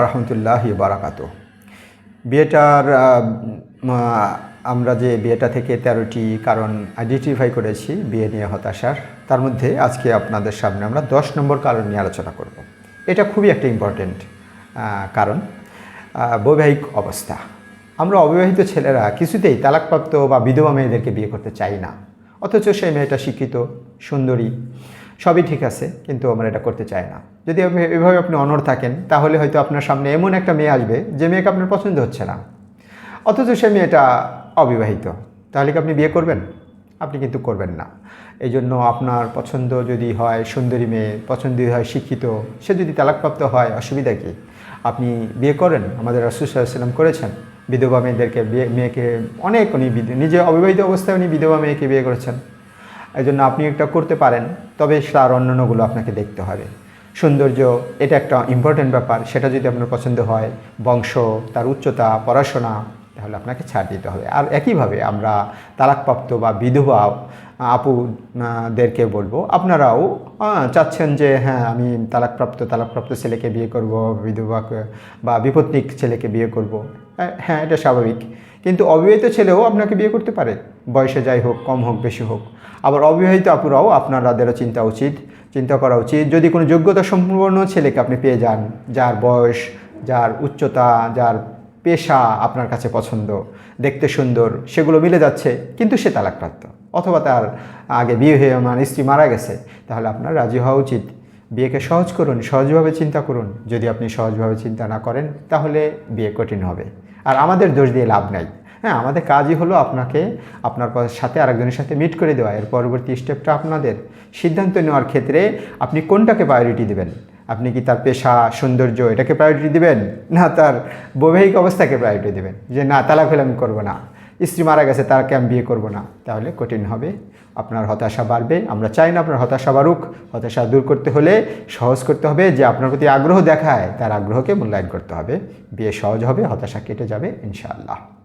আরহামতুল্লাহ বারাকাত বিয়েটার আমরা যে বিয়েটা থেকে তেরোটি কারণ আইডেন্টিফাই করেছি, বিয়ে নিয়ে হতাশার, তার মধ্যে আজকে আপনাদের সামনে আমরা দশ নম্বর কারণ নিয়ে আলোচনা করব। এটা খুবই একটা ইম্পর্টেন্ট কারণ বৈবাহিক অবস্থা। আমরা অবিবাহিত ছেলেরা কিছুতেই তালাকপ্রাপ্ত বা বিধবা মেয়েদেরকে বিয়ে করতে চাই না। অথচ সেই মেয়েটা শিক্ষিত, সুন্দরী সবই ঠিক আছে, কিন্তু আমরা এটা করতে চাই না। যদি এভাবে আপনি অনড় থাকেন, তাহলে হয়তো আপনার সামনে এমন একটা মেয়ে আসবে যে মেয়েকে আপনার পছন্দ হচ্ছে না। অথচ সে মেয়েটা অবিবাহিত, তাহলে কি আপনি বিয়ে করবেন? আপনি কিন্তু করবেন না। এই জন্য আপনার পছন্দ যদি হয়, সুন্দরী মেয়ে পছন্দ হয়, শিক্ষিত, সে যদি তালাকপ্রাপ্ত হয়, অসুবিধা কী? আপনি বিয়ে করেন, আমাদের রসুলাম করেছেন, বিধবা মেয়েদেরকে বিয়ে, মেয়েকে অনেক উনি নিজে অবিবাহিত অবস্থায় উনি বিধবা মেয়েকে বিয়ে করেছেন। এই জন্য আপনি একটা করতে পারেন, তবে তার অন্যান্যগুলো আপনাকে দেখতে হবে। সৌন্দর্য, এটা একটা ইম্পর্টেন্ট ব্যাপার। সেটা যদি আপনার পছন্দ হয়, বংশ, তার উচ্চতা, পড়াশোনা, তাহলে আপনাকে ছাড় দিতে হবে। আর একইভাবে আমরা তালাকপ্রাপ্ত বা বিধবা আপুদেরকে বলব, আপনারাও চাচ্ছেন যে হ্যাঁ আমি তালাকপ্রাপ্ত তালাকপ্রাপ্ত ছেলেকে বিয়ে করব বিধবাকে বা বিপত্নিক ছেলেকে বিয়ে করব। হ্যাঁ এটা স্বাভাবিক। কিন্তু অবিবাহিত ছেলেও আপনাকে বিয়ে করতে পারে। বয়সে যাই হোক, কম হোক, বেশি হোক। আবার অবিবাহিত আপুরাও আপনারাদেরও চিন্তা উচিত, চিন্তা করা উচিত। যদি কোনো যোগ্যতা সম্পূর্ণ ছেলেকে আপনি পেয়ে যান, যার বয়স, যার উচ্চতা, যার পেশা আপনার কাছে পছন্দ, দেখতে সুন্দর, সেগুলো মিলে যাচ্ছে, কিন্তু সে তালাকপ্রাপ্ত। অথবা তার আগে বিয়ে হয়ে আমার স্ত্রী মারা গেছে, তাহলে আপনার রাজি হওয়া উচিত। বিয়েকে সহজ করুন, সহজভাবে চিন্তা করুন। যদি আপনি সহজভাবে চিন্তা না করেন, তাহলে বিয়ে কঠিন হবে। আর আমাদের দোষ দিয়ে লাভ নাই। হ্যাঁ আমাদের কাজই হলো আপনাকে আপনার সাথে আরেকজনের সাথে মিট করে দেওয়া। এর পরবর্তী স্টেপটা আপনাদের। সিদ্ধান্ত নেওয়ার ক্ষেত্রে আপনি কোনটাকে প্রায়োরিটি দেবেন? আপনি কি তার পেশা, সৌন্দর্য এটাকে প্রায়োরিটি দেবেন? না, তার বৈবাহিক অবস্থাকে প্রায়োরিটি দেবেন? যে না, তালাক হলে আমি করব না। স্ত্রী মারা গেছে, তাকে আমি বিয়ে করব না। তাহলে কঠিন হবে। আপনার হতাশা বাড়বে। আমরা চাই না আপনার হতাশা বাড়ুক। হতাশা দূর করতে হলে সহজ করতে হবে যে আপনার প্রতি আগ্রহ দেখায়। তার আগ্রহকে মূল্যায়ন করতে হবে। বিয়ে সহজ হবে, হতাশা কেটে যাবে, ইনশাআল্লাহ।